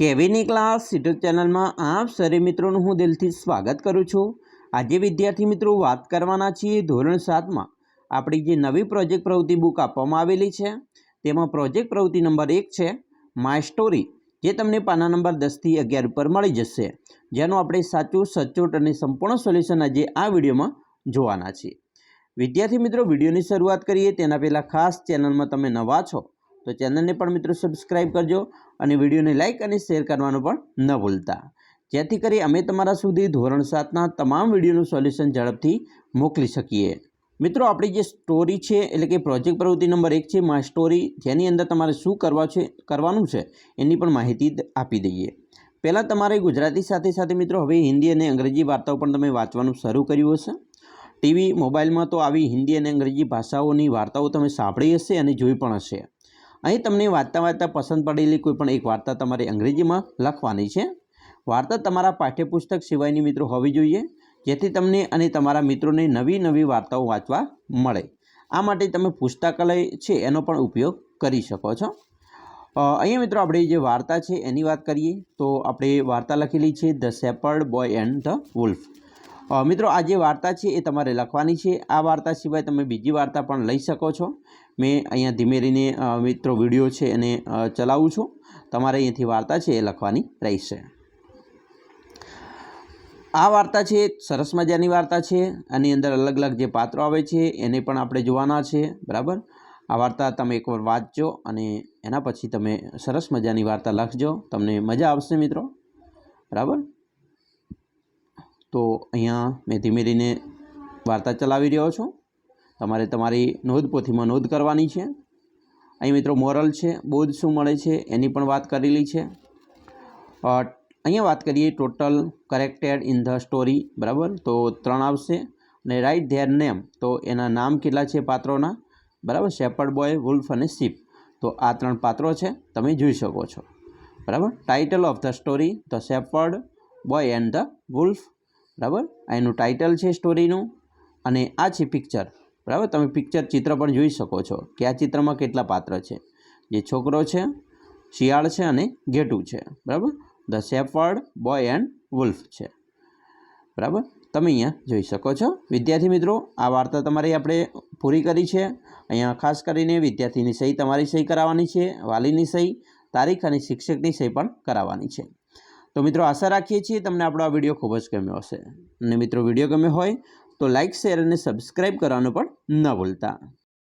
કેવીની class? YouTube ચેનલમાં આપ સરે મિત્રોનું હું દિલથી સ્વાગત કરું છું. આજે વિદ્યાર્થી મિત્રો વાત કરવાના છીએ ધોરણ સાતમાં. આપણી જે નવી પ્રોજેક્ટ પ્રવૃત્તિ બુક આપવામાં આવેલી છે, તેમાં પ્રોજેક્ટ પ્રવૃત્તિ નંબર એક છે માય સ્ટોરી જે તમને પાના નંબર દસથી અગિયાર ઉપર મળી જશે. જેનું આપણે સાચું, સચોટ અને સંપૂર્ણ સોલ્યુશન આજે આ વિડીયોમાં જોવાના છીએ. વિદ્યાર્થી મિત્રો, વિડીયોની શરૂઆત કરીએ. તેના પહેલાં ખાસ ચેનલમાં તમે નવા છો તો ચેનલને પણ મિત્રો સબસ્ક્રાઈબ કરજો અને વિડીયોને લાઇક અને શેર કરવાનું પણ ન ભૂલતા. જેથી કરી અમે તમારા સુધી ધોરણ સાતના તમામ વિડીયોનું સોલ્યુશન ઝડપથી મોકલી શકીએ. મિત્રો, આપણી જે સ્ટોરી છે, એટલે કે પ્રોજેક્ટ પ્રવૃત્તિ નંબર એક છે મા સ્ટોરી જેની અંદર તમારે શું કરવા છે, કરવાનું છે, એની પણ માહિતી આપી દઈએ. પહેલાં તમારે ગુજરાતી સાથે સાથે મિત્રો, હવે હિન્દી અને અંગ્રેજી વાર્તાઓ પણ તમે વાંચવાનું શરૂ કર્યું હશે. ટીવી, મોબાઈલમાં તો આવી હિન્દી અને અંગ્રેજી ભાષાઓની વાર્તાઓ તમે સાંભળી હશે અને જોઈ પણ હશે. અહીં તમને વાંચતા વાંચતા પસંદ પડેલી કોઈ પણ એક વાર્તા તમારે અંગ્રેજીમાં લખવાની છે. વાર્તા તમારા પાઠ્યપુસ્તક સિવાયની મિત્રો હોવી જોઈએ, જેથી તમને અને તમારા મિત્રોને નવી નવી વાર્તાઓ વાંચવા મળે. આ માટે તમે પુસ્તકાલય છે એનો પણ ઉપયોગ કરી શકો છો. અહીંયા મિત્રો આપણે જે વાર્તા છે એની વાત કરીએ, તો આપણે વાર્તા લખેલી છે, the shepherd boy and the wolf મિત્રો આ જે વાર્તા છે એ તમારે લખવાની છે. આ વાર્તા સિવાય તમે બીજી વાર્તા પણ લઈ શકો છો. મેં અહીંયા ધીમે ધીમે મિત્રો વીડિયો છે એને ચલાવું છું. તમારે અહીંયાથી વાર્તા છે એ લખવાની રહેશે. આ વાર્તા છે, સરસ મજાની વાર્તા છે. આની અંદર અલગ અલગ જે પાત્રો આવે છે, એને પણ આપણે જોવાના છે, બરાબર? આ વાર્તા તમે એકવાર વાંચજો અને એના પછી તમે સરસ મજાની વાર્તા લખજો. તમને મજા આવશે મિત્રો, બરાબર? તો અહીંયા મેં ધીમે ધીમે વાર્તા ચલાવી રહ્યો છું. તમારે તમારી નોંધપોથીમાં નોંધ કરવાની છે. અહીં મિત્રો મોરલ છે, બોધ શું મળે છે એની પણ વાત કરેલી છે. અહીંયા વાત કરીએ total corrected in the story, બરાબર? તો ત્રણ આવશે અને રાઇટ ધેર નેમ, તો એના નામ કેટલા છે પાત્રોના? બરાબર? શેપર્ડ બોય, વુલ્ફ અને શીપ. તો આ ત્રણ પાત્રો છે, તમે જોઈ શકો છો. બરાબર? Title of the story, the shepherd boy and the wolf. બરાબર? એનું ટાઇટલ છે સ્ટોરીનું અને આ છે પિક્ચર. બરાબર? તમે પિક્ચર ચિત્ર પણ જોઈ શકો છો કે આ ચિત્રમાં કેટલા પાત્ર છે. જે છોકરો છે, શિયાળ છે અને ઘેટું છે. બરાબર? The shepherd boy and wolf છે. બરાબર? તમે અહીંયા જોઈ શકો છો. વિદ્યાર્થી મિત્રો, આ વાર્તા તમારી આપણે પૂરી કરી છે. અહીંયા ખાસ કરીને વિદ્યાર્થીની સહી તમારી સહી કરાવવાની છે, વાલીની સહી, તારીખ અને શિક્ષકની સહી પણ કરાવવાની છે. તો મિત્રો, આશા રાખીએ છીએ તમને આપણો આ વીડિયો ખૂબ જ ગમ્યો હશે. અને મિત્રો, વીડિયો ગમ્યો હોય તો લાઇક શેર અને સબસ્ક્રાઈબ કરવાનું પણ ન ભૂલતા.